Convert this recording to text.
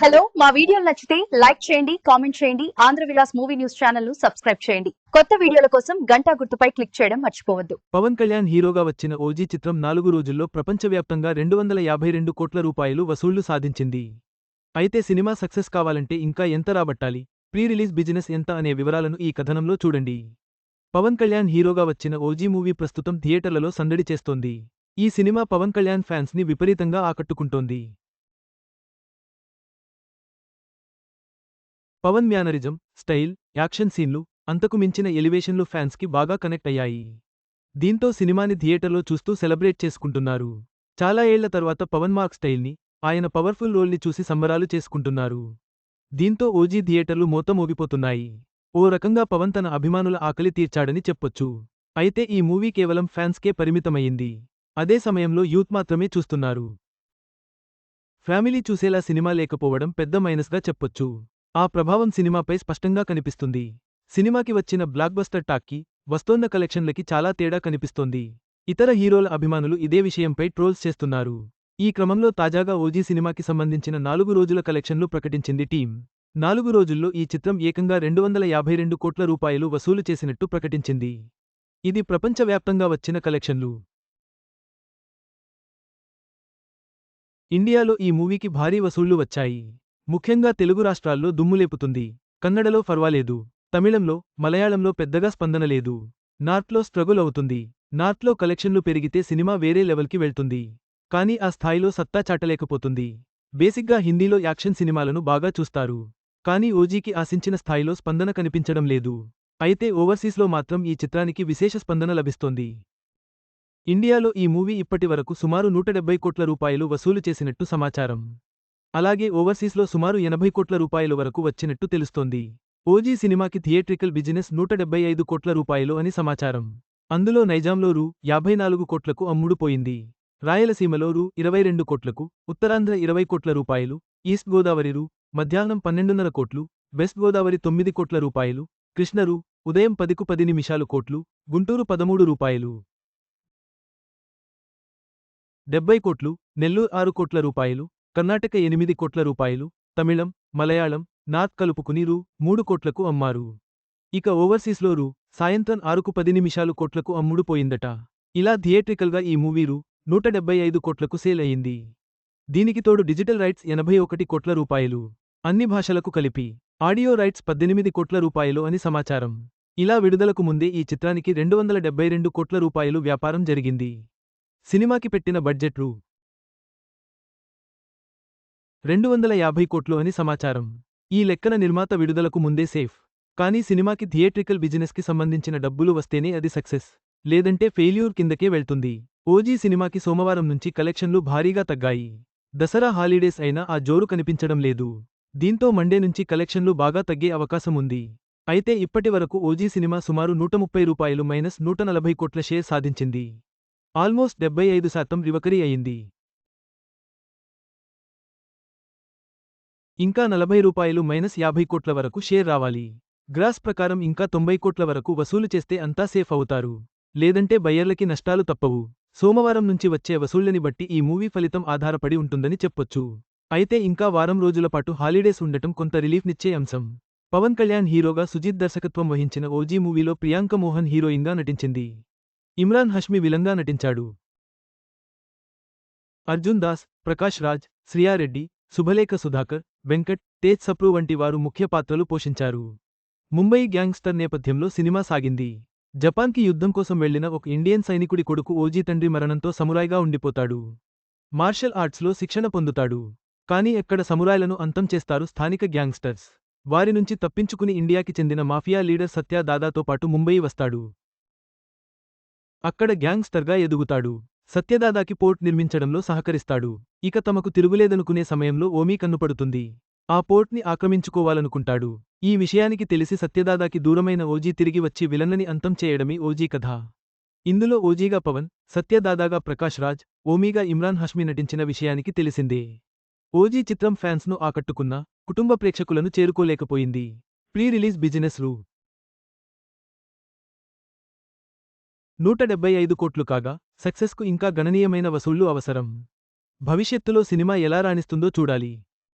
Hello మా వీడియోలు నచ్చితే లైక్ చేయండి కామెంట్ చేయండి ఆంధ్ర విలాస్ మూవీ న్యూస్ ఛానల్ను సబ్స్క్రైబ్ చేయండి. కొత్త వీడియోల కోసం గంటా గుర్తుపై క్లిక్ చేయడం మర్చిపోవద్దు. పవన్ కళ్యాణ్ హీరోగా వచ్చిన ఓజీ చిత్రం నాలుగు రోజుల్లో ప్రపంచవ్యాప్తంగా రెండు వందల యాభై రెండు కోట్ల రూపాయలు వసూళ్ళు సాధించింది. అయితే సినిమా సక్సెస్ కావాలంటే ఇంకా ఎంత రాబట్టాలి? ప్రీ రిలీజ్ బిజినెస్ ఎంత అనే వివరాలను ఈ కథనంలో చూడండి. పవన్ కళ్యాణ్ హీరోగా వచ్చిన ఓజీ మూవీ ప్రస్తుతం థియేటర్లలో సందడి చేస్తోంది. ఈ సినిమా పవన్ కళ్యాణ్ ఫ్యాన్స్ని విపరీతంగా ఆకట్టుకుంటోంది. పవన్ మ్యానరిజం స్టైల్ యాక్షన్ సీన్లు అంతకు మించిన ఎలివేషన్లు ఫ్యాన్స్కి బాగా కనెక్ట్ అయ్యాయి. దీంతో సినిమాని థియేటర్లో చూస్తూ సెలబ్రేట్ చేసుకుంటున్నారు. చాలా ఏళ్ళ తర్వాత పవన్ మార్క్ స్టైల్ని ఆయన పవర్ఫుల్ రోల్ని చూసి సంబరాలు చేసుకుంటున్నారు. దీంతో ఓజీ థియేటర్లు మోతమోగిపోతున్నాయి ఓ రకంగా పవన్ తన అభిమానుల ఆకలి తీర్చాడని చెప్పొచ్చు. అయితే ఈ మూవీ కేవలం ఫ్యాన్స్కే పరిమితమయ్యింది. అదే సమయంలో యూత్ మాత్రమే చూస్తున్నారు. ఫ్యామిలీ చూసేలా సినిమా లేకపోవడం పెద్ద మైనస్గా చెప్పొచ్చు. ఆ ప్రభావం సినిమాపై స్పష్టంగా కనిపిస్తుంది. సినిమాకి వచ్చిన బ్లాక్బస్టర్ టాక్కి వస్తోన్న కలెక్షన్లకి చాలా తేడా కనిపిస్తోంది. ఇతర హీరోల అభిమానులు ఇదే విషయంపై ట్రోల్స్ చేస్తున్నారు. ఈ క్రమంలో తాజాగా ఓజీ సినిమాకి సంబంధించిన నాలుగు రోజుల కలెక్షన్లు ప్రకటించింది టీం నాలుగు రోజుల్లో ఈ చిత్రం ఏకంగా రెండు వందల యాభై రెండు కోట్ల రూపాయలు వసూలు చేసినట్టు ప్రకటించింది. ఇది ప్రపంచవ్యాప్తంగా వచ్చిన కలెక్షన్లు. ఇండియాలో ఈ మూవీకి భారీ వసూళ్ళు వచ్చాయి. ముఖ్యంగా తెలుగు రాష్ట్రాల్లో దుమ్ములేపుతుంది కన్నడలో ఫర్వాలేదు. తమిళంలో మలయాళంలో పెద్దగా స్పందన లేదు. నార్త్లో స్ట్రగుల్ అవుతుంది. నార్త్లో కలెక్షన్లు పెరిగితే సినిమా వేరే లెవెల్కి వెళ్తుంది. కానీ ఆ స్థాయిలో సత్తా చాటలేకపోతుంది. బేసిక్గా హిందీలో యాక్షన్ సినిమాలను బాగా చూస్తారు. కానీ ఓజీకి ఆశించిన స్థాయిలో స్పందన కనిపించడం లేదు. అయితే ఓవర్సీస్లో మాత్రం ఈ చిత్రానికి విశేష స్పందన లభిస్తోంది. ఇండియాలో ఈ మూవీ ఇప్పటివరకు సుమారు నూట కోట్ల రూపాయలు వసూలు చేసినట్టు సమాచారం. అలాగే ఓవర్సీస్లో సుమారు ఎనభై కోట్ల రూపాయల వరకు వచ్చినట్టు తెలుస్తోంది. ఓజీ సినిమాకి థియేట్రికల్ బిజినెస్ నూట డెబ్బై ఐదు కోట్ల రూపాయలు అని సమాచారం. అందులో నైజాంలో రూ యాభై నాలుగు కోట్లకు అమ్ముడుపోయింది. రాయలసీమలో రూ ఇరవై రెండు కోట్లకు ఉత్తరాంధ్ర ఇరవై కోట్ల రూపాయలు ఈస్ట్ గోదావరి రూ మధ్యాహ్నం పన్నెండున్నర కోట్లు వెస్ట్ గోదావరి తొమ్మిది కోట్ల రూపాయలు కృష్ణరు ఉదయం పదికు పది నిమిషాలు కోట్లు గుంటూరు పదమూడు రూపాయలు. డెబ్బై కోట్లు నెల్లూరు ఆరు కోట్ల రూపాయలు కర్ణాటక ఎనిమిది కోట్ల రూపాయలు తమిళం మలయాళం నాత్ కలుపుకుని రూ మూడు కోట్లకు అమ్మారు. ఇక ఓవర్సీస్లో రూ. సాయంత్రం ఆరుకు పది నిమిషాలు కోట్లకు అమ్ముడుపోయిందట ఇలా థియేట్రికల్గా ఈ మూవీ రూ. నూట డెబ్బై ఐదు కోట్లకు సేల్ అయింది. దీనికి తోడు డిజిటల్ రైట్స్ ఎనభై ఒకటి కోట్ల రూపాయలు అన్ని భాషలకు కలిపి ఆడియో రైట్స్ పద్దెనిమిది కోట్ల రూపాయలు అని సమాచారం. ఇలా విడుదలకు ముందే ఈ చిత్రానికి రెండు వందల డెబ్బై రెండు కోట్ల రూపాయలు వ్యాపారం జరిగింది. సినిమాకి పెట్టిన బడ్జెట్ రూ. రెండు వందల యాభై కోట్లు అని సమాచారం. ఈ లెక్కన నిర్మాత విడుదలకు ముందే సేఫ్. కానీ సినిమాకి థియేట్రికల్ బిజినెస్కి సంబంధించిన డబ్బులు వస్తేనే అది సక్సెస్. లేదంటే ఫెయిల్యూర్ కిందకే వెళ్తుంది. ఓజీ సినిమాకి సోమవారం నుంచి కలెక్షన్లు భారీగా తగ్గాయి. దసరా హాలిడేస్ అయినా ఆ జోరు కనిపించడం లేదు. దీంతో మండే నుంచి కలెక్షన్లు బాగా తగ్గే అవకాశం ఉంది. అయితే ఇప్పటి వరకు ఓజీ సినిమా సుమారు నూట ముప్పై రూపాయలు మైనస్ నూట నలభై కోట్ల షేర్ సాధించింది. ఆల్మోస్ట్ డెబ్బై ఐదు శాతం రివకరీ అయింది. ఇంకా నలభై రూపాయలు మైనస్ యాభై కోట్ల వరకు షేర్ రావాలి. గ్రాస్ ప్రకారం ఇంకా తొంభై కోట్ల వరకు వసూలు చేస్తే అంతా సేఫ్ అవుతారు. లేదంటే బయ్యర్లకి నష్టాలు తప్పవు. సోమవారం నుంచి వచ్చే వసూళ్ళని బట్టి ఈ మూవీ ఫలితం ఆధారపడి ఉంటుందని చెప్పొచ్చు. అయితే ఇంకా వారం రోజుల పాటు హాలిడేస్ ఉండటం కొంత రిలీఫ్నిచ్చే అంశం. పవన్ కళ్యాణ్ హీరోగా సుజీత్ దర్శకత్వం వహించిన ఓజీ మూవీలో ప్రియాంక మోహన్ హీరోయిన్గా నటించింది. ఇమ్రాన్ హష్మి విలంగా నటించాడు. అర్జున్ దాస్ ప్రకాష్ రాజ్ శ్రియారెడ్డి శుభలేఖ సుధాకర్ వెంకట్ తేజ్ సప్రు వంటి వారు ముఖ్య పాత్రలు పోషించారు. ముంబై గ్యాంగ్స్టర్ నేపథ్యంలో సినిమా సాగింది. జపాన్కి యుద్ధం కోసం వెళ్ళిన ఒక ఇండియన్ సైనికుడి కొడుకు ఓజీ తండ్రి మరణంతో సమురాయ్గా ఉండిపోతాడు. మార్షల్ ఆర్ట్స్లో శిక్షణ పొందుతాడు. కానీ ఎక్కడ సమురాయ్లను అంతం చేస్తారు స్థానిక గ్యాంగ్స్టర్స్? వారి నుంచి తప్పించుకుని ఇండియాకి చెందిన మాఫియా లీడర్ సత్యా దాదాతో పాటు ముంబయి వస్తాడు. అక్కడ గ్యాంగ్స్టర్గా ఎదుగుతాడు. సత్యదాదాకి పోర్ట్ నిర్మించడంలో సహకరిస్తాడు. ఇక తమకు తిరుగులేదనుకునే సమయంలో ఓమీ కన్నుపడుతుంది. ఆ పోర్ట్ని ఆక్రమించుకోవాలనుకుంటాడు. ఈ విషయానికి తెలిసి సత్యదాదాకి దూరమైన ఓజీ తిరిగి వచ్చి విలన్నని అంతం చేయడమే ఓజీ కథ. ఇందులో ఓజీగా పవన్ సత్యదాదాగా ప్రకాష్ రాజ్ ఓమీగా ఇమ్రాన్ హష్మి నటించిన విషయానికి తెలిసిందే. ఓజీ చిత్రం ఫ్యాన్స్ను ఆకట్టుకున్న కుటుంబ ప్రేక్షకులను చేరుకోలేకపోయింది. ప్రీ రిలీజ్ బిజినెస్ రూ. నూట డెబ్బై ఐదు కోట్లు కాగా సక్సెస్కు ఇంకా గణనీయమైన వసూళ్ళు అవసరం. భవిష్యత్తులో సినిమా ఎలా రాణిస్తుందో చూడాలి.